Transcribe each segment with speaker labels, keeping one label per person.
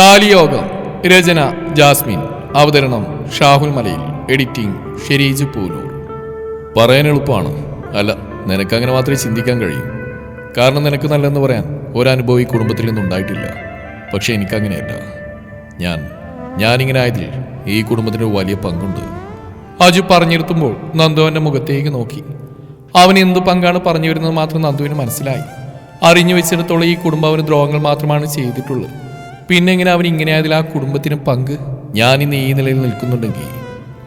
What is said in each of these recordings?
Speaker 1: താലിയോഗം രചന Jasmine. അവതരണം Shahul Malayil. Editing Shereej Poonoor. പറയാൻ എളുപ്പമാണ്. അല്ല നിനക്കങ്ങനെ മാത്രമേ ചിന്തിക്കാൻ കഴിയൂ. കാരണം നിനക്ക് നല്ലതെന്ന് പറയാൻ ഒരനുഭവം ഈ കുടുംബത്തിൽ നിന്നുണ്ടായിട്ടില്ല പക്ഷേ എനിക്കങ്ങനെയല്ല. ഞാൻ ഞാനിങ്ങനെ ആയതിൽ ഈ കുടുംബത്തിന് വലിയ പങ്കുണ്ട്. അജു പറഞ്ഞിരുത്തുമ്പോൾ നന്ദു അവന്റെ മുഖത്തേക്ക് നോക്കി. അവൻ എന്ത് പങ്കാണ് പറഞ്ഞു വരുന്നത് മാത്രം നന്ദുവിന് മനസ്സിലായി. അറിഞ്ഞു വെച്ചിടത്തോളം ഈ കുടുംബം അവന് ദ്രോഹങ്ങൾ മാത്രമാണ് ചെയ്തിട്ടുള്ളത്. പിന്നെ എങ്ങനെ അവൻ ഇങ്ങനെ ആയതിൽ ആ കുടുംബത്തിന് പങ്ക്? ഞാൻ ഇന്ന് ഈ നിലയിൽ നിൽക്കുന്നുണ്ടെങ്കിൽ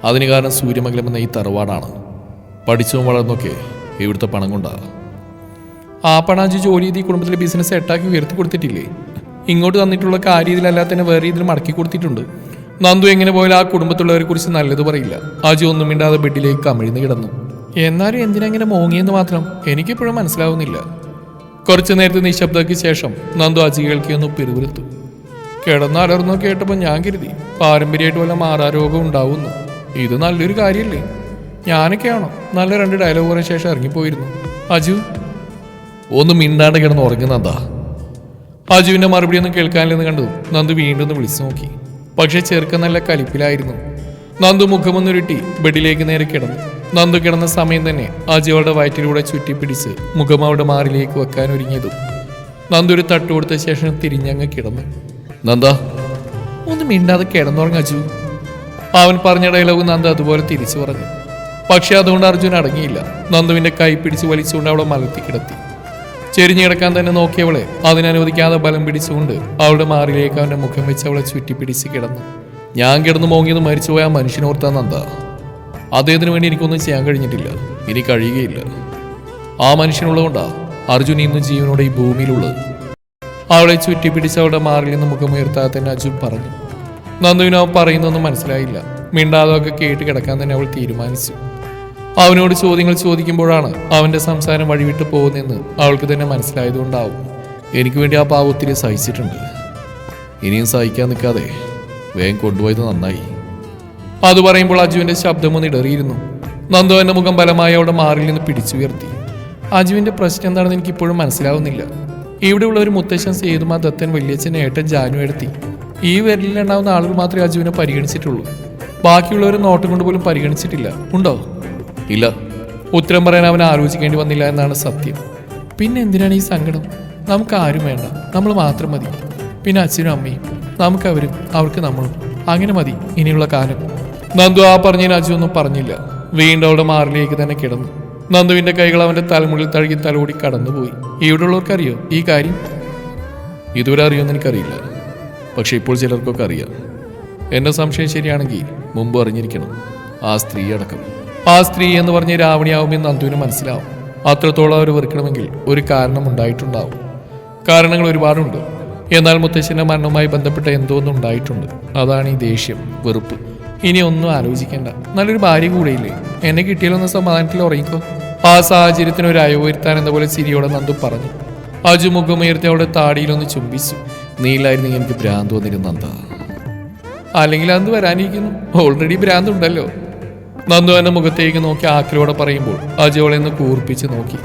Speaker 1: അതിന് കാരണം സൂര്യമംഗലം എന്ന ഈ തറവാടാണ്. പഠിച്ചും വളർന്നൊക്കെ ഇവിടുത്തെ പണം കൊണ്ടാണ് ആ പണാജി ജോലി ചെയ്ത് ഈ കുടുംബത്തിലെ ബിസിനസ് എട്ടാക്കി ഉയർത്തി കൊടുത്തിട്ടില്ലേ? ഇങ്ങോട്ട് തന്നിട്ടുള്ള കാര്യത്തിലല്ലാതെ തന്നെ വേറെ രീതിയിൽ മടക്കി കൊടുത്തിട്ടുണ്ട്. നന്ദു എങ്ങനെ പോയാലും ആ കുടുംബത്തിലുള്ളവരെ കുറിച്ച് നല്ലത് പറയില്ല. അജി ഒന്നും മിണ്ടാതെ ബെഡിലേക്ക് കമിഴ്ന്ന് കിടന്നു. എന്നാലും എന്തിനങ്ങനെ മോങ്ങിയെന്ന് മാത്രം എനിക്കിപ്പോഴും മനസ്സിലാവുന്നില്ല. കുറച്ചു നേരത്തെ നിശബ്ദയ്ക്ക് ശേഷം നന്ദു അജി കേൾക്കിയൊന്ന് പിറുപിറുത്തു. കിടന്നലർന്നു കേട്ടപ്പോൾ ഞാൻ കരുതി പാരമ്പര്യമായിട്ട് വല്ല മാറാരോഗം ഉണ്ടാവുന്നു. ഇത് നല്ലൊരു കാര്യമല്ലേ ഞാനൊക്കെയാണോ നല്ല രണ്ട് ഡയലോഗ് പറഞ്ഞ ശേഷം ഇറങ്ങിപ്പോയിരുന്നു. അജു? ഒന്ന് മിണ്ടാണ്ട് കിടന്ന് ഉറങ്ങുന്നതാ അജുവിന്റെ മറുപടി ഒന്നും കേൾക്കാനില്ലെന്ന് കണ്ടു നന്ദു വീണ്ടും ഒന്ന് വിളിച്ചു നോക്കി. പക്ഷെ ചെറുക്കൻ നല്ല കലിപ്പിലായിരുന്നു. നന്ദു മുഖമൊന്നുരുട്ടി ബെഡിലേക്ക് നേരെ കിടന്നു. നന്ദു കിടന്ന സമയം തന്നെ അജു അവളുടെ വയറ്റിലൂടെ ചുറ്റിപ്പിടിച്ച് മുഖം അവളുടെ മാറിലേക്ക് വെക്കാൻ ഒരുങ്ങിയതും. നന്ദു ഒരു തട്ട് കൊടുത്ത ശേഷം തിരിഞ്ഞങ്ങ് കിടന്നു നന്ദ. ഒന്ന് മിണ്ടാതെ കിടന്നുറങ്ങ അജു. അവൻ പറഞ്ഞ ഡയലോഗ് നന്ദ അതുപോലെ തിരിച്ചു പറഞ്ഞു. പക്ഷെ അതുകൊണ്ട് അർജുൻ അടങ്ങിയില്ല. നന്ദുവിന്റെ കൈ പിടിച്ച് വലിച്ചുകൊണ്ട് അവളെ മലത്തി കിടത്തി. ചെരിഞ്ഞു കിടക്കാൻ തന്നെ നോക്കിയവളെ അതിനനുവദിക്കാതെ ബലം പിടിച്ചുകൊണ്ട് അവളുടെ മാറിലേക്ക് അവന്റെ മുഖം വെച്ച് അവളെ ചുറ്റിപ്പിടിച്ച് കിടന്നു. ഞാൻ കിടന്നു മോങ്ങിയത് മരിച്ചുപോയ ആ മനുഷ്യനോർത്താ നന്ദ. അദ്ദേഹത്തിന് വേണ്ടി എനിക്കൊന്നും ചെയ്യാൻ കഴിഞ്ഞിട്ടില്ല. ഇനി കഴിയുകയില്ല. ആ മനുഷ്യനുള്ളതുകൊണ്ടാ അർജുൻ ഇന്നും ജീവനോടെ ഈ ഭൂമിയിലുള്ളത്. അവളെ ചുറ്റിപ്പിടിച്ച് അവളുടെ മാറിൽ നിന്ന് മുഖമുയർത്താതെ തന്നെ അജു പറഞ്ഞു. നന്ദുവിന് അവൻ പറയുന്നൊന്നും മനസ്സിലായില്ല. മിണ്ടാതൊക്കെ കേട്ട് കിടക്കാൻ തന്നെ അവൾ തീരുമാനിച്ചു. അവനോട് ചോദ്യങ്ങൾ ചോദിക്കുമ്പോഴാണ് അവന്റെ സംസാരം വഴിവിട്ട് പോകുന്നതെന്ന് അവൾക്ക് തന്നെ മനസ്സിലായതുകൊണ്ടാവും. എനിക്ക് വേണ്ടി ആ പാവ ഒത്തിരി സഹിച്ചിട്ടുണ്ട്. ഇനിയും സഹിക്കാൻ നിൽക്കാതെ വേഗം കൊണ്ടുപോയത് നന്നായി. അത് പറയുമ്പോൾ അജുവിന്റെ ശബ്ദമൊന്ന് ഇടറിയിരുന്നു. നന്ദു എന്റെ മുഖം ബലമായി അവിടെ മാറിൽ നിന്ന് പിടിച്ചുയർത്തി. അജുവിന്റെ പ്രശ്നം എന്താണെന്ന് എനിക്കിപ്പോഴും മനസ്സിലാവുന്നില്ല. ഇവിടെയുള്ള ഒരു മുത്തശ്ശൻ സേതുമാ ദത്തൻ വലിയച്ഛൻ ഏട്ടൻ ജാനു എടുത്തി. ഈ വിരലിലുണ്ടാവുന്ന ആളുകൾ മാത്രമേ അജുവിനെ പരിഗണിച്ചിട്ടുള്ളൂ. ബാക്കിയുള്ളവർ നോട്ടം കൊണ്ട് പോലും പരിഗണിച്ചിട്ടില്ല. ഉണ്ടോ? ഇല്ല. ഉത്തരം പറയാൻ അവൻ ആലോചിക്കേണ്ടി വന്നില്ല എന്നാണ് സത്യം. പിന്നെ എന്തിനാണ് ഈ സങ്കടം? നമുക്ക് ആരും വേണ്ട. നമ്മൾ മാത്രം മതി. പിന്നെ അച്ഛനും അമ്മയും. നമുക്ക് അവരും അവർക്ക് നമ്മളും. അങ്ങനെ മതി. ഇനിയുള്ള കാലം. നന്ദു ആ പറഞ്ഞതിന് അജു ഒന്നും പറഞ്ഞില്ല. വീണ്ടും അവിടെ മാറിലേക്ക് തന്നെ കിടന്നു. നന്ദുവിന്റെ കൈകൾ അവന്റെ തലമുടിൽ തഴുകി തലോടി കടന്നുപോയി. ഇവിടെയുള്ളവർക്കറിയോ ഈ കാര്യം? ഇതുവരെ അറിയുമെന്ന് എനിക്കറിയില്ല. പക്ഷെ ഇപ്പോൾ ചിലർക്കൊക്കെ അറിയാം. എന്റെ സംശയം ശരിയാണെങ്കിൽ മുമ്പ് അറിഞ്ഞിരിക്കണം. ആ സ്ത്രീ അടക്കം. ആ സ്ത്രീ എന്ന് പറഞ്ഞ രാവണിയാവുമെന്ന് നന്ദുവിന് മനസ്സിലാവും. അത്രത്തോളം അവർ വെറുക്കണമെങ്കിൽ ഒരു കാരണം ഉണ്ടായിട്ടുണ്ടാവും. കാരണങ്ങൾ ഒരുപാടുണ്ട്. എന്നാൽ മുത്തശ്ശന്റെ മരണവുമായി ബന്ധപ്പെട്ട എന്തോ ഉണ്ടായിട്ടുണ്ട് അതാണ് ഈ ദേഷ്യം വെറുപ്പ്. ഇനി ഒന്നും ആലോചിക്കേണ്ട. നല്ലൊരു ഭാര്യ കൂടെയില്ലേ? എന്നെ കിട്ടിയാലൊന്ന് സമാധാനത്തിൽ ഉറങ്ങിക്കോ. ആ സാഹചര്യത്തിന് ഒരു അയവ് വരുത്താൻ എന്ന പോലെ ചിരിയോടെ നന്ദു പറഞ്ഞു. അജു മുഖമുയർത്തി അവിടെ താടിയിലൊന്ന് ചുംബിച്ചു. നീലായിരുന്നു എനിക്ക് ഭ്രാന്ത് വന്നിരുന്ന നന്ദ. അല്ലെങ്കിൽ അന്ന് വരാനിരിക്കുന്നു? ഓൾറെഡി ഭ്രാന്ത് ഉണ്ടല്ലോ നന്ദു എന്നെ മുഖത്തേക്ക് നോക്കി ആക്കിലോടെ പറയുമ്പോൾ അജു അവളെ ഒന്ന് കൂർപ്പിച്ച് നോക്കി.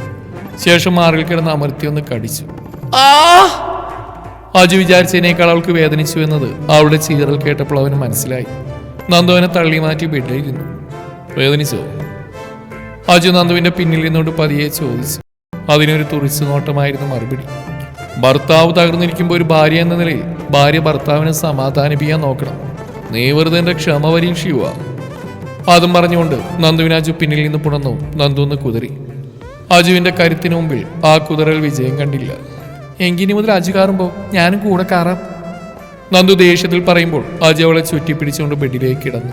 Speaker 1: ശേഷം മാറിൽ കിടന്ന് അമർത്തി ഒന്ന് കടിച്ചു. ആ! അജു വിചാരിച്ചതിനേക്കാൾ അവൾക്ക് വേദനിച്ചു എന്നത് അവളുടെ ചീറൽ കേട്ടപ്പോൾ അവന് മനസ്സിലായി. നന്ദു അവനെ തള്ളി മാറ്റി ബെഡിലിരുന്നു വേദനിച്ചോ? അജു നന്ദുവിന്റെ പിന്നിൽ നിന്നോട് പതിയെ ചോദിച്ചു. അതിനൊരു തുറിച്ചു നോട്ടമായിരുന്നു മറുപടി. ഭർത്താവ് തകർന്നിരിക്കുമ്പോൾ ഒരു ഭാര്യ എന്ന നിലയിൽ ഭാര്യ ഭർത്താവിനെ സമാധാനിപ്പിക്കാൻ നോക്കണം. നീ വെറുതെ എന്റെ ക്ഷമ പരീക്ഷിക്കുക. അതും പറഞ്ഞുകൊണ്ട് നന്ദുവിന് അജു പിന്നിൽ നിന്ന് പുണർന്നു. നന്ദു ഒന്ന് കുതിറി. അജുവിന്റെ കരുത്തിന് മുമ്പിൽ ആ കുതിരൽ വിജയം കണ്ടില്ല. എങ്കിനി മുതൽ അജു കാറുമ്പോൾ ഞാനും കൂടെ കാറാം നന്ദു ദേഷ്യത്തിൽ പറയുമ്പോൾ അജു അവളെ ചുറ്റിപ്പിടിച്ചുകൊണ്ട് ബെഡിലേക്ക് കിടന്നു.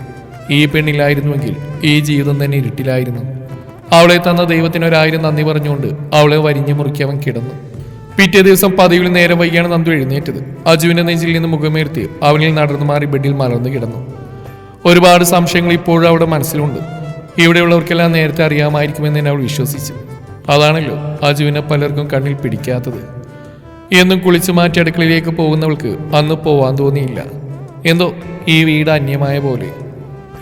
Speaker 1: ഈ പെണ്ണില്ലായിരുന്നുവെങ്കിൽ ഈ ജീവിതം തന്നെ ഇരുട്ടിലായിരുന്നു. അവളെ തന്ന ദൈവത്തിനൊരായിരം നന്ദി പറഞ്ഞുകൊണ്ട് അവളെ വരിഞ്ഞു മുറുക്കി അവൻ കിടന്നു. പിറ്റേ ദിവസം പതിവിൽ നേരം വൈകിയാണ് നന്ദു എഴുന്നേറ്റത്. അജുവിന്റെ നെഞ്ചിൽ നിന്ന് മുഖമേർത്തി അവനിൽ നടന്നു മാറി ബെഡിൽ മലർന്നു കിടന്നു. ഒരുപാട് സംശയങ്ങൾ ഇപ്പോഴും അവിടെ മനസ്സിലുണ്ട്. ഇവിടെയുള്ളവർക്കെല്ലാം നേരത്തെ അറിയാമായിരിക്കുമെന്ന് തന്നെ അവൾ വിശ്വസിച്ചു. അതാണല്ലോ അജുവിനെ പലർക്കും കണ്ണിൽ പിടിക്കാത്തത്. എന്നും കുളിച്ചു മാറ്റി അടുക്കളയിലേക്ക് പോകുന്നവൾക്ക് അന്ന് പോവാൻ തോന്നിയില്ല. എന്തോ ഈ വീട് അന്യമായ പോലെ.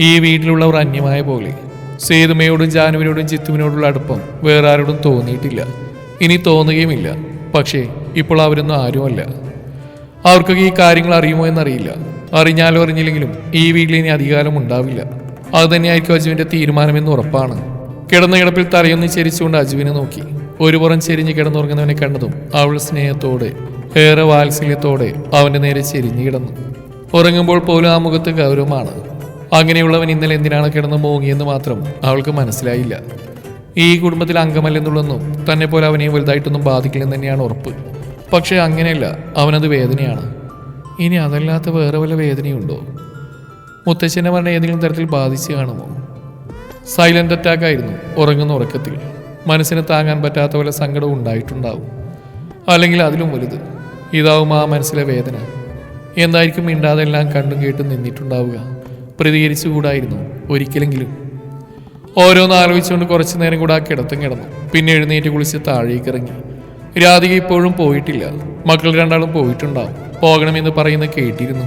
Speaker 1: ഈ വീട്ടിലുള്ളവർ അന്യമായ പോലെ. സേതുമയോടും ജാനുവിനോടും ചിത്തുവിനോടുള്ള അടുപ്പം വേറെ ആരോടും തോന്നിയിട്ടില്ല. ഇനി തോന്നുകയുമില്ല. പക്ഷേ ഇപ്പോൾ അവരൊന്നും ആരുമല്ല. അവർക്കൊക്കെ ഈ കാര്യങ്ങൾ അറിയുമോ എന്നറിയില്ല. അറിഞ്ഞാലും അറിഞ്ഞില്ലെങ്കിലും ഈ വീട്ടിൽ ഇനി അധികാരം ഉണ്ടാവില്ല. അത് തന്നെയായിരിക്കും അജുവിന്റെ തീരുമാനമെന്ന് ഉറപ്പാണ്. കിടന്ന കിടപ്പിൽ തലയൊന്ന് ചരിച്ചുകൊണ്ട് അജുവിനെ നോക്കി. ഒരു പുറം ചെരിഞ്ഞ് കിടന്നുറങ്ങുന്നവനെ കണ്ടതും അവൾ സ്നേഹത്തോടെ ഏറെ വാത്സല്യത്തോടെ അവന്റെ നേരെ ചെരിഞ്ഞു കിടന്നു. ഉറങ്ങുമ്പോൾ പോലും ആ മുഖത്ത് ഗൗരവമാണ്. അങ്ങനെയുള്ളവൻ ഇന്നലെ എന്തിനാണ് കിടന്ന് മോങ്ങിയെന്ന് മാത്രം അവൾക്ക് മനസ്സിലായില്ല. ഈ കുടുംബത്തിൽ അംഗമല്ലെന്നുള്ളൊന്നും തന്നെ പോലെ അവനെ വലുതായിട്ടൊന്നും ബാധിക്കില്ലെന്ന് തന്നെയാണ് ഉറപ്പ്. പക്ഷേ അങ്ങനെയല്ല അവനത് വേദനയാണ്. ഇനി അതല്ലാത്ത വേറെ വല്ല വേദനയുണ്ടോ? മുത്തശ്ശനെ പറഞ്ഞ ഏതെങ്കിലും തരത്തിൽ ബാധിച്ച് കാണുമോ? സൈലന്റ് അറ്റാക്ക് ആയിരുന്നു ഉറങ്ങുന്ന ഉറക്കത്തിൽ. മനസ്സിന് താങ്ങാൻ പറ്റാത്ത പോലെ സങ്കടം ഉണ്ടായിട്ടുണ്ടാവും. അല്ലെങ്കിൽ അതിലും വലുത്. ഇതാവും ആ മനസ്സിലെ വേദന. എന്തായിരിക്കും മിണ്ടാതെല്ലാം കണ്ടും കേട്ടും നിന്നിട്ടുണ്ടാവുക? പ്രതികരിച്ചുകൂടായിരുന്നു ഒരിക്കലെങ്കിലും. ഓരോന്ന് ആലോചിച്ചുകൊണ്ട് കുറച്ചു നേരം കൂടെ ആ കിടത്തും കിടന്നു. പിന്നെ എഴുന്നേറ്റ് കുളിച്ച് താഴേക്ക് ഇറങ്ങി. രാധിക ഇപ്പോഴും പോയിട്ടില്ല. മക്കൾ രണ്ടാളും പോയിട്ടുണ്ടാവും. പോകണമെന്ന് പറയുന്ന കേട്ടിരുന്നു.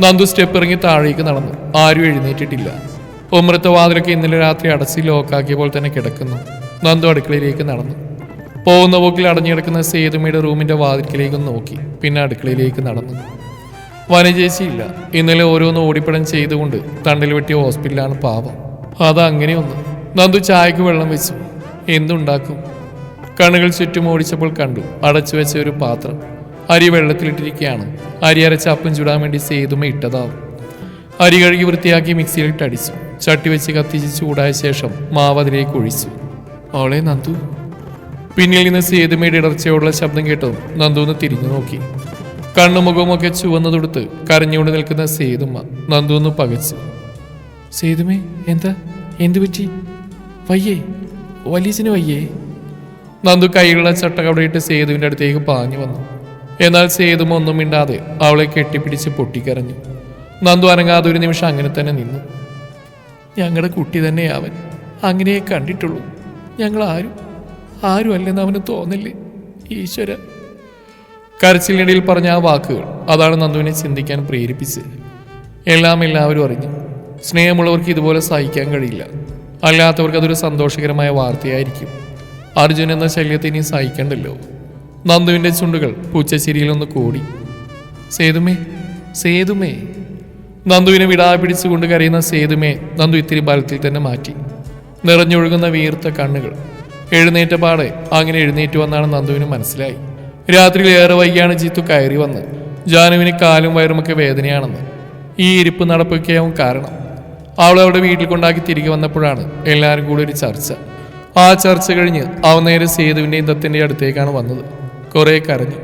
Speaker 1: നന്ദു സ്റ്റെപ്പ് ഇറങ്ങി താഴേക്ക് നടന്നു. ആരും എഴുന്നേറ്റിട്ടില്ല. ഉമ്രത്തെ വാതിലൊക്കെ ഇന്നലെ രാത്രി അടച്ച് ലോക്കാക്കിയ പോലെ തന്നെ കിടക്കുന്നു. നന്ദു അടുക്കളയിലേക്ക് നടന്നു. പോകുന്ന പോക്കിൽ അടഞ്ഞു കിടക്കുന്ന സേതുമയുടെ റൂമിന്റെ വാതിൽക്കിലേക്ക് നോക്കി. പിന്നെ അടുക്കളയിലേക്ക് നടന്നു. വനചേച്ചിയില്ല ഇന്നലെ ഓരോന്ന് ഓടിപ്പടം ചെയ്തുകൊണ്ട് തണ്ടിൽ വെട്ടിയ ഹോസ്പിറ്റലാണ് പാപം അത് അങ്ങനെയൊന്ന്. നന്ദു ചായക്ക് വെള്ളം വെച്ചു. എന്തുണ്ടാക്കും? കണ്ണുകൾ ചുറ്റും ഓടിച്ചപ്പോൾ കണ്ടു. അടച്ചു വെച്ച ഒരു പാത്രം. അരി വെള്ളത്തിലിട്ടിരിക്കുകയാണ്. അരി അരച്ച അപ്പം ചുടാൻ വേണ്ടി സേതുമ ഇട്ടതാവും. അരി കഴുകി വൃത്തിയാക്കി മിക്സിയിലിട്ടടിച്ചു. ചട്ടി വെച്ച് കത്തിച്ച് ചൂടായ ശേഷം മാവ് അതിലേക്ക് ഒഴിച്ചു. അവളെ നന്ദു. പിന്നിൽ നിന്ന് സേതുമയുടെ ഇടർച്ചയോടുള്ള ശബ്ദം കേട്ടു നന്ദു ഒന്ന് തിരിഞ്ഞു നോക്കി. കണ്ണുമുഖമൊക്കെ ചുവന്നു തൊടുത്ത് കരഞ്ഞുകൊണ്ട് നിൽക്കുന്ന സേതുമ്മ നന്ദു ഒന്ന് പകച്ചു. സേതുമേ എന്താ? എന്തു പറ്റി? വയ്യേ വലിയച്ഛന് വയ്യേ. നന്ദു കൈയുള്ള ചട്ടകവിടെയിട്ട് സേതുവിന്റെ അടുത്തേക്ക് പാഞ്ഞു വന്നു. എന്നാൽ സേതുമ ഒന്നും മിണ്ടാതെ അവളെ കെട്ടിപ്പിടിച്ച് പൊട്ടിക്കരഞ്ഞു. നന്ദു അനങ്ങാതെ ഒരു നിമിഷം അങ്ങനെ തന്നെ നിന്നു. ഞങ്ങളുടെ കുട്ടി തന്നെ അവൻ. അങ്ങനെയേ കണ്ടിട്ടുള്ളൂ. ഞങ്ങൾ ആരും അല്ലെന്ന് അവന് തോന്നില്ലേ ഈശ്വര? കരച്ചിലിടയിൽ പറഞ്ഞ ആ വാക്കുകൾ അതാണ് നന്ദുവിനെ ചിന്തിക്കാൻ പ്രേരിപ്പിച്ചത്. എല്ലാം എല്ലാവരും അറിഞ്ഞു. സ്നേഹമുള്ളവർക്ക് ഇതുപോലെ സഹിക്കാൻ കഴിയില്ല. അല്ലാത്തവർക്ക് അതൊരു സന്തോഷകരമായ വാർത്തയായിരിക്കും. അർജുൻ എന്ന ശല്യത്തെ ഇനി സഹിക്കണ്ടല്ലോ. നന്ദുവിന്റെ ചുണ്ടുകൾ പൂച്ചച്ചിരിയിലൊന്ന് കൂടി. സേതുമേ സേതുമേ. നന്ദുവിനെ വിടാ പിടിച്ചുകൊണ്ട് കരയുന്ന സേതുമേ നന്ദു ഇത്തിരി ബലത്തിൽ തന്നെ മാറ്റി. നിറഞ്ഞൊഴുകുന്ന വീർത്ത കണ്ണുകൾ. എഴുന്നേറ്റ പാടെ അങ്ങനെ എഴുന്നേറ്റ് വന്നാണ് നന്ദുവിന് മനസ്സിലായി. രാത്രിയിൽ ഏറെ വൈകിയാണ് ജീത്തു കയറി വന്ന് ജാനുവിന് കാലും വയറുമൊക്കെ വേദനയാണെന്ന്. ഈ ഇരിപ്പ് നടപ്പൊക്കെയാവും കാരണം. അവൾ അവിടെ വീട്ടിൽ കൊണ്ടാക്കി തിരികെ വന്നപ്പോഴാണ് എല്ലാവരും കൂടി ഒരു ചർച്ച. ആ ചർച്ച കഴിഞ്ഞ് അവൻ നേരെ സേതുവിന്റെയും ദത്തിന്റെ അടുത്തേക്കാണ് വന്നത്. കുറേ കരഞ്ഞു.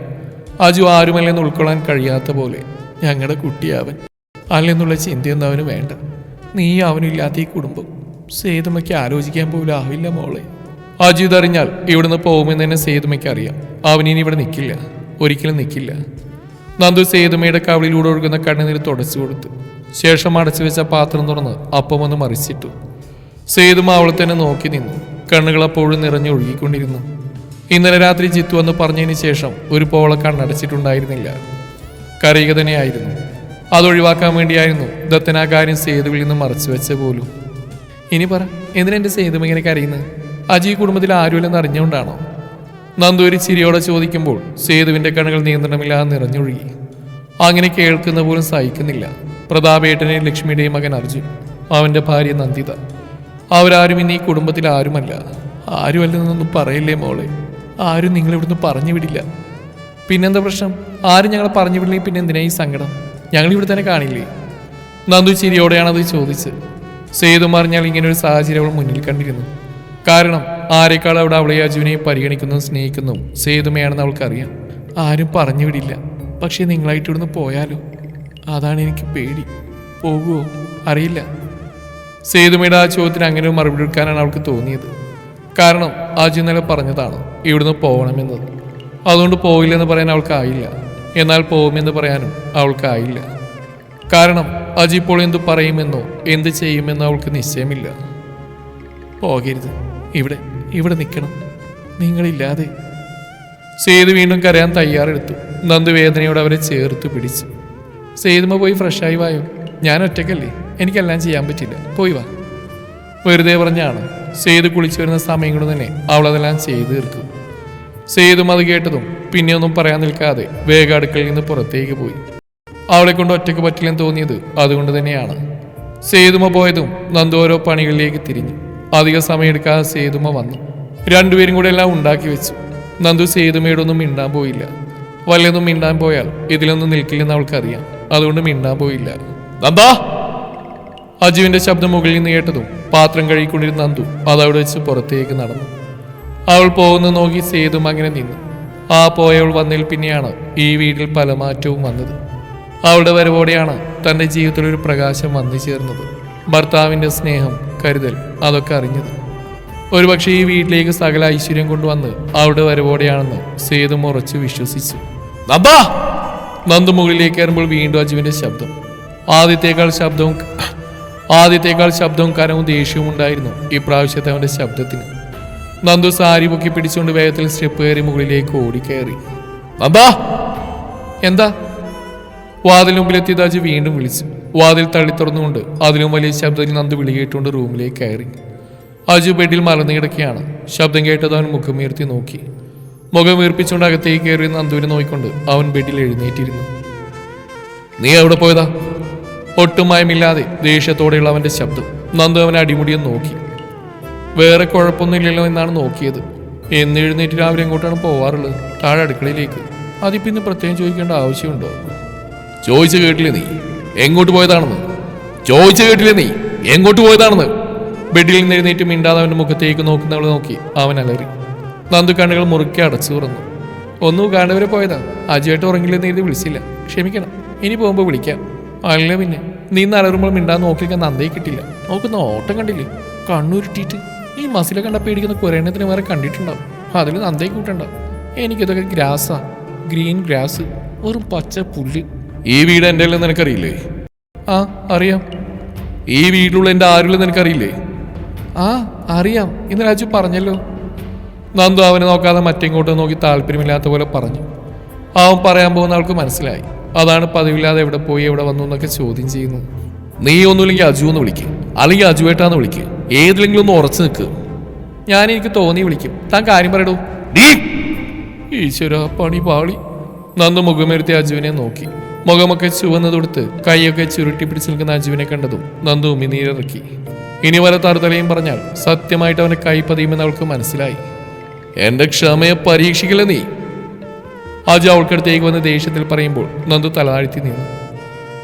Speaker 1: അജു ആരുമല്ലെന്ന് ഉൾക്കൊള്ളാൻ കഴിയാത്ത പോലെ ഞങ്ങളുടെ കുട്ടിയാവൻ അല്ലെന്നുള്ള ചിന്തയൊന്നും അവന് വേണ്ട. നീ അവനില്ലാത്ത ഈ കുടുംബം. സേതുമയ്ക്ക് ആലോചിക്കാൻ പോലും ആവില്ല മോളെ. അജിത് അറിഞ്ഞാൽ ഇവിടുന്ന് പോകുമെന്ന് തന്നെ സേതുമയ്ക്ക് അറിയാം. അവനിനി ഇവിടെ നിൽക്കില്ല ഒരിക്കലും നിൽക്കില്ല നന്ദു സേതുമയുടെ കവിളിലൂടെ ഒഴുകുന്ന കണ്ണുനീര് തുടച്ചു കൊടുത്തു. ശേഷം അടച്ചു വെച്ച പാത്രം തുറന്ന് അപ്പം ഒന്ന് മറിച്ചിട്ടു. സേതുമ അവളെ തന്നെ നോക്കി നിന്നു. കണ്ണുകൾ അപ്പോഴും നിറഞ്ഞൊഴുകിക്കൊണ്ടിരുന്നു ഇന്നലെ രാത്രി ജിത്തു എന്ന് പറഞ്ഞതിന് ശേഷം ഒരു പോള കണ്ണടച്ചിട്ടുണ്ടായിരുന്നില്ല. കരയുക തന്നെയായിരുന്നു. അതൊഴിവാക്കാൻ വേണ്ടിയായിരുന്നു ദത്തനാകാര്യം സേതുവിൽ നിന്ന് മറച്ചു വെച്ച പോലും. ഇനി പറ എന്തിനാ എന്റെ ഇങ്ങനെ കരയുന്നത് അജി കുടുംബത്തിൽ ആരുമില്ലെന്ന് അറിഞ്ഞുകൊണ്ടാണോ? നന്ദൂരി ചിരിയോടെ ചോദിക്കുമ്പോൾ സേതുവിന്റെ കണ്ണുകൾ നിയന്ത്രണമില്ലാതെ നിറഞ്ഞൊഴുകി. അങ്ങനെ കേൾക്കുന്ന പോലും സഹിക്കുന്നില്ല. പ്രതാപേട്ടനെയും ലക്ഷ്മിയുടെയും മകൻ അർജുൻ അവന്റെ ഭാര്യ നന്ദിത. അവരാരും ഇനി ഈ കുടുംബത്തിൽ ആരുമല്ല. ആരുമല്ലെന്നൊന്നും പറയില്ലേ മോളെ? ആരും നിങ്ങളിവിടുന്ന് പറഞ്ഞു വിടില്ല പിന്നെന്താ പ്രശ്നം? ആരും ഞങ്ങളെ പറഞ്ഞു വിടില്ലെങ്കിൽ പിന്നെ എന്തിനാ ഈ സങ്കടം? ഞങ്ങൾ ഇവിടെ തന്നെ കാണില്ലേ? നന്ദു ചിരിയോടെയാണത് ചോദിച്ചത്. സേതു മറിഞ്ഞാൽ ഇങ്ങനെ ഒരു സാഹചര്യം അവൾ മുന്നിൽ കണ്ടിരുന്നു. കാരണം ആരെക്കാൾ അവിടെ അവളെ പരിഗണിക്കുന്നു പരിഗണിക്കുന്നതും സ്നേഹിക്കുന്നതും സേതുമയാണെന്ന് അവൾക്കറിയാം. ആരും പറഞ്ഞു വിടില്ല. പക്ഷേ നിങ്ങളായിട്ട് ഇവിടുന്ന് പോയാലോ? അതാണ് എനിക്ക് പേടി. പോകുമോ അറിയില്ല. സേതുമയുടെ ആ ചോദ്യത്തിന് അങ്ങനെ ഒരു മറുപടി എടുക്കാനാണ് അവൾക്ക് തോന്നിയത്. കാരണം അജു ഇന്നലെ പറഞ്ഞതാണ് ഇവിടുന്ന് പോകണമെന്നത്. അതുകൊണ്ട് പോയില്ലെന്ന് പറയാൻ അവൾക്കായില്ല. എന്നാൽ പോകുമെന്ന് പറയാനും അവൾക്കായില്ല. കാരണം അജി ഇപ്പോൾ എന്തു പറയുമെന്നോ എന്ത് ചെയ്യുമെന്നോ അവൾക്ക് നിശ്ചയമില്ല. പോകരുത്. ഇവിടെ ഇവിടെ നിൽക്കണം. നിങ്ങളില്ലാതെ. സേതു വീണ്ടും കരയാൻ തയ്യാറെടുത്തു. നന്ദു വേദനയോട് അവരെ ചേർത്ത് പിടിച്ചു. സേതുമ പോയി ഫ്രഷായി വായോ? ഞാൻ ഒറ്റക്കല്ലേ എനിക്കെല്ലാം ചെയ്യാൻ പറ്റില്ല. പോയി വാ. വെറുതെ പറഞ്ഞാണ്. സേതു കുളിച്ചു വരുന്ന സമയം കൊണ്ട് തന്നെ അവൾ അതെല്ലാം ചെയ്തു തീർക്കും സേതും അത് കേട്ടതും പിന്നെ ഒന്നും പറയാൻ നിൽക്കാതെ വേഗം അടുക്കളയിൽ നിന്ന് പുറത്തേക്ക് പോയി. അവളെ കൊണ്ട് ഒറ്റയ്ക്ക് പറ്റില്ലെന്ന് തോന്നിയത് അതുകൊണ്ട് തന്നെയാണ്. സേതുമ പോയതും നന്ദു ഓരോ പണികളിലേക്ക് തിരിഞ്ഞു. അധിക സമയമെടുക്കാതെ സേതുമ വന്നു. രണ്ടുപേരും കൂടെ എല്ലാം ഉണ്ടാക്കി വെച്ചു. നന്ദു സേതുമയോടൊന്നും മിണ്ടാൻ പോയില്ല. വല്ലതൊന്നും മിണ്ടാൻ പോയാൽ ഇതിലൊന്നും നിൽക്കില്ലെന്ന് അവൾക്കറിയാം. അതുകൊണ്ട് മിണ്ടാൻ പോയില്ല. നന്ദാ! അജുവിന്റെ ശബ്ദം മുകളിൽ നിന്ന് കേട്ടതും പാത്രം കഴുകിക്കൊണ്ടിരുന്ന നന്ദു അതവിടെ വെച്ച് പുറത്തേക്ക് നടന്നു. അവൾ പോകുന്ന നോക്കി സേതും അങ്ങനെ നിന്നു. ആ പോയവൾ വന്നതിൽ പിന്നെയാണ് ഈ വീട്ടിൽ പല മാറ്റവും വന്നത്. അവളുടെ വരവോടെയാണ് തന്റെ ജീവിതത്തിൽ ഒരു പ്രകാശം വന്നു ചേർന്നത്. ഭർത്താവിന്റെ സ്നേഹം കരുതൽ അതൊക്കെ അറിഞ്ഞത്. ഒരുപക്ഷെ ഈ വീട്ടിലേക്ക് സകല ഐശ്വര്യം കൊണ്ടുവന്ന് അവളുടെ വരവോടെയാണെന്ന് സേതു മുറച്ച് വിശ്വസിച്ചു. നന്ദാ! നന്ദു മുകളിലേക്ക് കയറുമ്പോൾ വീണ്ടും അജുവിന്റെ ശബ്ദം. ആദ്യത്തേക്കാൾ ശബ്ദവും ആദ്യത്തേക്കാൾ ശബ്ദവും കനവും ദേഷ്യവും ഉണ്ടായിരുന്നു ഈ പ്രാവശ്യത്തെ അവന്റെ ശബ്ദത്തിന്. നന്ദു സാരി പൊക്കി പിടിച്ചുകൊണ്ട് വേഗത്തിൽ സ്റ്റെപ്പ് കയറി മുകളിലേക്ക് ഓടിക്കയറി. നന്ദാ! എന്താ? വാതിൽ മുമ്പിലെത്തിയത് അജു വീണ്ടും വിളിച്ചു. വാതിൽ തള്ളി തുറന്നുകൊണ്ട് അതിലും വലിയ ശബ്ദത്തിൽ നന്ദ് വിളികേട്ടുകൊണ്ട് റൂമിലേക്ക് കയറി. അജു ബെഡിൽ മലർന്നു കിടക്കുകയാണ്. ശബ്ദം കേട്ടത് അവൻ മുഖമുയർത്തി നോക്കി. മുഖം വീർപ്പിച്ചുകൊണ്ട് അകത്തേക്ക് കയറി നന്ദുവിനെ നോക്കിക്കൊണ്ട് അവൻ ബെഡിൽ എഴുന്നേറ്റിരുന്നു. നീ എവിടെ പോയതാ? ഒട്ടും മയമില്ലാതെ ദേഷ്യത്തോടെയുള്ള അവന്റെ ശബ്ദം. നന്ദു അവനെ അടിമുടിയും നോക്കി. വേറെ കുഴപ്പമൊന്നുമില്ലല്ലോ എന്നാണ് നോക്കിയത്. എന്ന് എഴുന്നേറ്റ് രാവിലെ എങ്ങോട്ടാണ് പോവാറുള്ളത്? താഴെ അടുക്കളയിലേക്ക്. അതിപ്പിന്ന് പ്രത്യേകം ചോദിക്കേണ്ട ആവശ്യമുണ്ടോ? ചോദിച്ചു കേട്ടില്ലേ നീ? എങ്ങോട്ട് പോയതാണെന്ന്? ചോദിച്ചു കേട്ടില്ലേ നീ? എങ്ങോട്ട് പോയതാണെന്ന്? ബെഡിൽ നിന്ന് എഴുന്നേറ്റ് മിണ്ടാതെ അവന്റെ മുഖത്തേക്ക് നോക്കുന്നവളെ നോക്കി അവൻ അലറി. നന്ദു കണ്ണുകൾ മുറുക്കി അടച്ചു തുറന്നു. ഒന്നും കാണവരെ പോയതാ. അജുവായിട്ട് ഉറങ്ങില്ലെന്ന് എഴുതി വിളിച്ചില്ല. ക്ഷമിക്കണം. ഇനി പോകുമ്പോൾ വിളിക്കാം. അല്ല പിന്നെ നീ നലറുമ്പോൾ മിണ്ടാൻ നോക്കിക്കാൻ നന്ദേ കിട്ടില്ല. നോക്കുന്ന ഓട്ടം കണ്ടില്ലേ? കണ്ണുരുട്ടിയിട്ട്. ഈ മസിലെ കണ്ട പേടിക്കുന്ന കുരേണത്തിന് വേറെ കണ്ടിട്ടുണ്ടാവും. അതിൽ നന്ദേ കൂട്ടണ്ട. എനിക്കിതൊക്കെ ഗ്രാസാ. Green grass. വെറും പച്ച പുല്ല്. ഈ വീട് എന്റെ അല്ലെന്ന് നിനക്കറിയില്ലേ? ആ അറിയാം. ഈ വീട്ടിലുള്ള എന്റെ ആരുള്ള നിനക്കറിയില്ലേ? ആ അറിയാം. ഇന്ന് രാജു പറഞ്ഞല്ലോ. നന്ദു അവനെ നോക്കാതെ മറ്റെങ്ങോട്ട് നോക്കി താല്പര്യമില്ലാത്ത പോലെ പറഞ്ഞു. അവൻ പറയാൻ പോകുന്ന ആൾക്ക് മനസ്സിലായി. അതാണ് പതിവില്ലാതെ എവിടെ പോയി എവിടെ വന്നു എന്നൊക്കെ ചോദ്യം ചെയ്യുന്നത് നീ ഒന്നുമില്ലെങ്കിൽ അജു എന്ന് വിളിക്കും. അല്ലെങ്കിൽ അജുവേട്ടാന്ന് വിളിക്കും. ഏതിലെങ്കിലും ഒന്ന് ഉറച്ചു നിൽക്കുക ഞാൻ എനിക്ക് തോന്നി വിളിക്കും. താൻ കാര്യം പറയടൂ. ഈശ്വര പണി പാളി. നന്ദു മുഖമെരുത്തി അജുവിനെ നോക്കി. മുഖമൊക്കെ ചുവന്ന് തൊടുത്ത് കൈയൊക്കെ ചുരുട്ടി പിടിച്ചു നിൽക്കുന്ന അജുവിനെ കണ്ടതും നന്ദു ഉമിനീരിറക്കി ഇനി വരെ തറുതലയും പറഞ്ഞാൽ സത്യമായിട്ട് അവന്റെ കൈ പതിയുമെന്ന് അവൾക്ക് മനസ്സിലായി. എന്റെ ക്ഷമയെ പരീക്ഷിക്കില്ല നീ? അജു അവൾക്കടുത്തേക്ക് വന്ന് ദേഷ്യത്തിൽ പറയുമ്പോൾ നന്ദു തലതാഴ്ത്തി നിന്നു.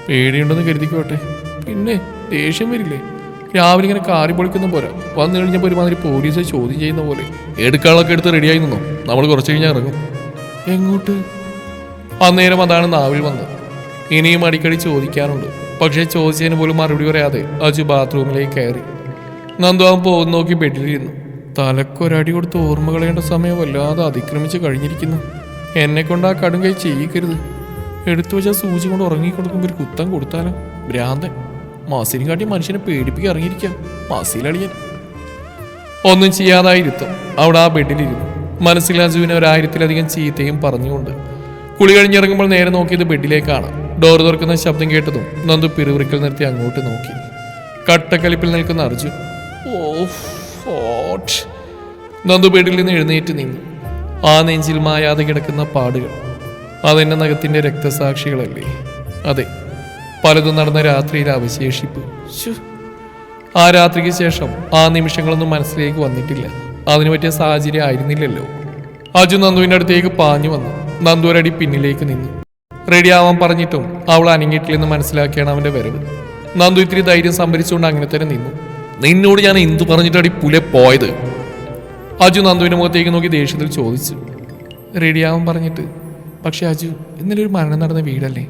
Speaker 1: പേടിയുണ്ടെന്ന് കരുതിക്കോട്ടെ. പിന്നെ ദേഷ്യം വരില്ലേ? രാവിലെ ഇങ്ങനെ കാറി പൊളിക്കുന്ന പോരാ വന്നു കഴിഞ്ഞപ്പോൾ ഒരുമാതിരി പോലീസ് ചോദ്യം ചെയ്യുന്ന പോലെ എടുക്കാളൊക്കെ എടുത്ത് റെഡിയായി നിന്നോ. നമ്മൾ കുറച്ച് കഴിഞ്ഞാൽ ഇറങ്ങും. എങ്ങോട്ട്? അന്നേരം അതാണ് നാവിൽ വന്നത്. ഇനിയും അടിക്കടി ചോദിക്കാറുണ്ട്. പക്ഷേ ചോദിച്ചതിന് പോലും മറുപടി പറയാതെ അജു ബാത്റൂമിലേക്ക് കയറി. നന്ദു അവൻ പോകുന്ന നോക്കി ബെഡിലിരുന്നു തലക്കൊരടി കൊടുത്ത് ഓർമ്മ കളയേണ്ട സമയം വല്ലാതെ അതിക്രമിച്ച് കഴിഞ്ഞിരിക്കുന്നു. എന്നെ കൊണ്ട് ആ കടും കൈ ചെയ്യിക്കരുത്. എടുത്തു വെച്ച സൂചി കൊണ്ട് ഉറങ്ങിക്കൊടുക്കുമ്പോൾ ഒരു കുത്തം കൊടുത്താലോ? ഭ്രാന്തൻ. മാസിനും കാട്ടി മനുഷ്യനെ പേടിപ്പിക്കുക ഇറങ്ങിയിരിക്കാം. മാസിയിലളിയൻ ഒന്നും ചെയ്യാതായിരുത്തും. അവിടെ ആ ബെഡിലിരുന്നു മനസ്സിൽ അജുവിനെ ഒരായിരത്തിലധികം ചീത്തയും പറഞ്ഞുകൊണ്ട് കുളി കഴിഞ്ഞിറങ്ങുമ്പോൾ നേരെ നോക്കിയത് ബെഡിലേക്കാണ്. ഡോർ തുറക്കുന്ന ശബ്ദം കേട്ടതും നന്ദു പിറുവിറിക്കൽ നിർത്തി അങ്ങോട്ട് നോക്കി. കട്ടക്കലിപ്പിൽ നിൽക്കുന്ന അർജുൻ നന്ദു ബെഡിൽ നിന്ന് എഴുന്നേറ്റ് നീങ്ങി ആ നെഞ്ചിൽ മായാതെ കിടക്കുന്ന പാടുകൾ അതെന്റെ നഖത്തിന്റെ രക്തസാക്ഷികളല്ലേ? അതെ പലതും നടന്ന രാത്രിയിലെ അവശേഷിപ്പ്. ആ രാത്രിക്ക് ശേഷം ആ നിമിഷങ്ങളൊന്നും മനസ്സിലേക്ക് വന്നിട്ടില്ല. അതിനു പറ്റിയ സാഹചര്യം ആയിരുന്നില്ലല്ലോ. അജു നന്ദുവിന്റെ അടുത്തേക്ക് പാഞ്ഞു വന്നു. നന്ദു ഒരടി പിന്നിലേക്ക് നിന്നു. റെഡി ആവാൻ പറഞ്ഞിട്ടും അവൾ അനങ്ങിയിട്ടില്ലെന്ന് മനസ്സിലാക്കിയാണ് അവന്റെ വരവ്. നന്ദു ഇത്തിരി ധൈര്യം സംഭരിച്ചുകൊണ്ട് അങ്ങനെ തന്നെ നിന്നു. നിന്നോട് ഞാൻ എന്തു പറഞ്ഞിട്ടടി പുലെ പോയത്? അജു നന്ദുവിന്റെ മുഖത്തേക്ക് നോക്കി ദേഷ്യത്തിൽ ചോദിച്ചു. റെഡിയാവാൻ പറഞ്ഞിട്ട് പക്ഷെ അജു ഇന്നലെ ഒരു മരണം നടന്ന വീടല്ലേ?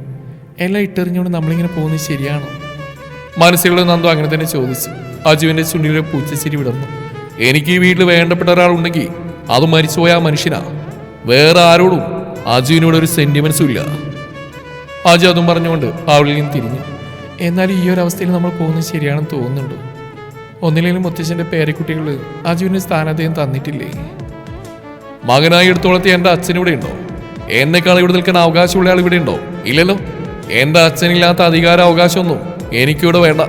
Speaker 1: എല്ലാം ഇട്ടെറിഞ്ഞുകൊണ്ട് നമ്മളിങ്ങനെ പോകുന്നത് ശരിയാണോ? മനസ്സിലുള്ള നന്ദു അങ്ങനെ തന്നെ ചോദിച്ചു. അജുവിന്റെ ചുണ്ടിലെ പൂച്ചച്ചിരി വിടർന്നു. എനിക്ക് ഈ വീട്ടിൽ വേണ്ടപ്പെട്ട ഒരാളുണ്ടെങ്കിൽ അത് മരിച്ചുപോയ ആ മനുഷ്യനാ. വേറെ ആരോടും അജുവിനോട് ഒരു സെന്റിമെന്റ്സും ഇല്ല. അജു അതും പറഞ്ഞുകൊണ്ട് അവളിൽ തിരിഞ്ഞു. എന്നാൽ ഈ ഒരു അവസ്ഥയിൽ നമ്മൾ പോകുന്നത് ശരിയാണെന്ന് തോന്നുന്നുണ്ടോ? ഒന്നില്ലെങ്കിലും മുത്തച്ഛന്റെ പേരക്കുട്ടികൾ അജുവിന് സ്ഥാനാദ്ദേഹം തന്നിട്ടില്ലേ? മകനായി എടുത്തോളത്തി എന്റെ അച്ഛൻ ഇവിടെ ഉണ്ടോ? എന്നെക്കാൾ ഇവിടെ നിൽക്കാൻ അവകാശമുള്ള ആൾ ഇവിടെ ഉണ്ടോ? ഇല്ലല്ലോ. എന്റെ അച്ഛനില്ലാത്ത അധികാര അവകാശമൊന്നും എനിക്കിവിടെ വേണ്ട.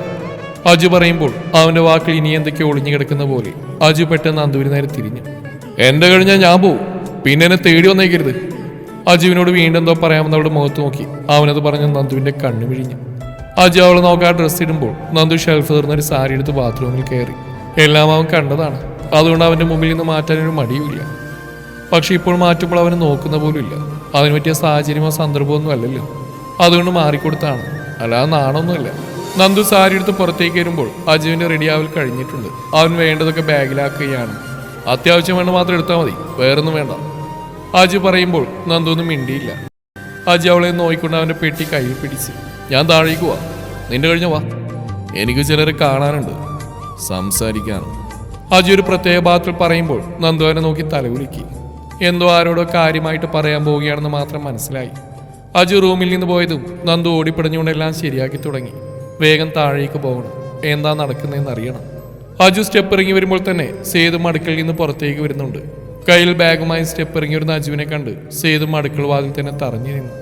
Speaker 1: അജു പറയുമ്പോൾ അവന്റെ വാക്കിൽ ഇനി എന്തൊക്കെയോ ഒളിഞ്ഞു കിടക്കുന്ന പോലെ അജു പെട്ടെന്ന് അന്തൂരി നേരെ തിരിഞ്ഞു. എന്റെ കഴിഞ്ഞാൽ ഞാൻ പോവും. പിന്നെ എന്നെ തേടി വന്നേക്കരുത്. അജുവിനോട് വീണ്ടും എന്തോ പറയാമെന്ന് അവളുടെ മുഖത്ത് നോക്കി. അവനത് പറഞ്ഞ് നന്ദുവിന്റെ കണ്ണു വിഴിഞ്ഞു അജു അവൾ നോക്കാൻ ഡ്രസ്സ് ഇടുമ്പോൾ നന്ദു ഷെൽഫ് തീർന്ന ഒരു സാരി എടുത്ത് ബാത്റൂമിൽ കയറി. എല്ലാം അവൻ കണ്ടതാണ്. അതുകൊണ്ട് അവന്റെ മുമ്പിൽ നിന്ന് മാറ്റാൻ ഒരു മടിയുമില്ല. പക്ഷേ ഇപ്പോൾ മാറ്റുമ്പോൾ അവനെ നോക്കുന്ന പോലുമില്ല അതിന് പറ്റിയ സാഹചര്യമോ സന്ദർഭമൊന്നും അല്ലല്ലോ. അതുകൊണ്ട് മാറിക്കൊടുത്താണ്. അല്ലാതെ നാണൊന്നുമില്ല. നന്ദു സാരി എടുത്ത് പുറത്തേക്ക് വരുമ്പോൾ അജുവിന്റെ റെഡിയാവൽ കഴിഞ്ഞിട്ടുണ്ട്. അവൻ വേണ്ടതൊക്കെ ബാഗിലാക്കുകയാണ് അത്യാവശ്യം വേണ്ട മാത്രം എടുത്താൽ മതി. വേറൊന്നും വേണ്ട. അജു പറയുമ്പോൾ നന്ദൊന്നും മിണ്ടിയില്ല. അജു അവളെ നോയിക്കൊണ്ട് അവന്റെ പെട്ടി കയ്യിൽ പിടിച്ച് ഞാൻ താഴേക്ക് വാ. നിന്റെ കഴിഞ്ഞ വാ. എനിക്ക് ചിലരെ കാണാനുണ്ട്. സംസാരിക്കാനും. അജു ഒരു പ്രത്യേക ഭാഗത്തിൽ പറയുമ്പോൾ നന്ദു അവനെ നോക്കി തലകുലുക്കി. എന്തോ ആരോടോ കാര്യമായിട്ട് പറയാൻ പോവുകയാണെന്ന് മാത്രം മനസ്സിലായി. അജു റൂമിൽ നിന്ന് പോയതും നന്ദു ഓടിപ്പിടഞ്ഞുകൊണ്ടെല്ലാം ശരിയാക്കി തുടങ്ങി. വേഗം താഴേക്ക് പോകണം. എന്താ നടക്കുന്നതെന്ന് അറിയണം. അജു സ്റ്റെപ്പ് ഇറങ്ങി വരുമ്പോൾ തന്നെ സേതു മടുക്കൽ നിന്ന് പുറത്തേക്ക് വരുന്നുണ്ട്. കയ്യിൽ ബാഗുമായി സ്റ്റെപ്പ് ഇറങ്ങി ഒരു നജുവിനെ കണ്ട് സേതു അടുക്കള വാതിൽ തന്നെ തറഞ്ഞു നിന്നു.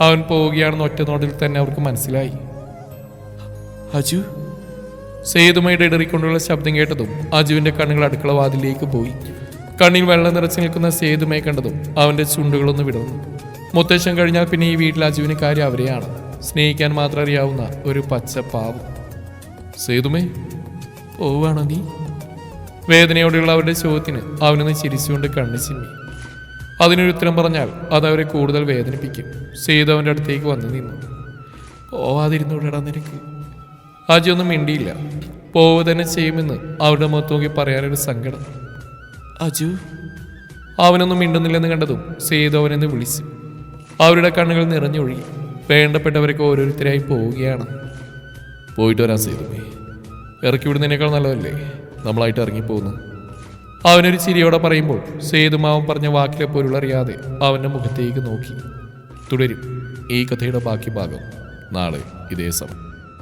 Speaker 1: അവൻ പോവുകയാണെന്ന് ഒറ്റ നോട്ടിൽ തന്നെ അവർക്ക് മനസ്സിലായി. അജു? സേതുമായി ഇടറിക്കൊണ്ടുള്ള ശബ്ദം കേട്ടതും അജുവിന്റെ കണ്ണുകൾ അടുക്കള വാതിലേക്ക് പോയി. കണ്ണിൽ വെള്ളം നിറച്ചു നിൽക്കുന്ന സേതുമായി കണ്ടതും അവന്റെ ചുണ്ടുകളൊന്ന് വിടർന്നു. മുത്തശ്ശൻ കഴിഞ്ഞാൽ പിന്നെ ഈ വീട്ടിൽ അജുവിന് കാര്യം അവരെയാണ്. സ്നേഹിക്കാൻ മാത്രം അറിയാവുന്ന ഒരു പച്ച പാവം. സേതുമേ പോവാണോ നീ? വേദനയോടെയുള്ള അവരുടെ ചോദ്യത്തിന് അവനൊന്ന് ചിരിച്ചുകൊണ്ട് കണ്ണു ചിമ്മി. അതിനൊരു ഉത്തരം പറഞ്ഞാൽ അത് അവരെ കൂടുതൽ വേദനിപ്പിക്കും. സീത അവന്റെ അടുത്തേക്ക് വന്നു നിന്നു. പോവാതിരുന്നൂടെടാ നിനക്ക്. അജി ഒന്നും മിണ്ടിയില്ല. പോവുക തന്നെ ചെയ്യുമെന്ന് അവരുടെ മുഖത്ത് നോക്കി പറയാനൊരു സങ്കടം. അജു അവനൊന്നും മിണ്ടുന്നില്ലെന്ന് കണ്ടതും സീത അവനെന്ന് വിളിച്ചു. അവരുടെ കണ്ണുകൾ നിറഞ്ഞൊഴുകി. വേണ്ടപ്പെട്ടവരൊക്കെ ഓരോരുത്തരായി പോവുകയാണ്. പോയിട്ട് വരാൻ സേതുമേ. ഇറക്കി വിടുന്നതിനേക്കാൾ നല്ലതല്ലേ? നമ്മളായിട്ട് ഇറങ്ങിപ്പോകുന്നു. അവനൊരു ചിരിയോടെ പറയുമ്പോൾ സേതുമാവൻ പറഞ്ഞ വാക്കിലെ പൊരുളറിയാതെ അവന്റെ മുഖത്തേക്ക് നോക്കി. തുടരും ഈ കഥയുടെ ബാക്കി ഭാഗം നാളെ ഇതേ സമയം.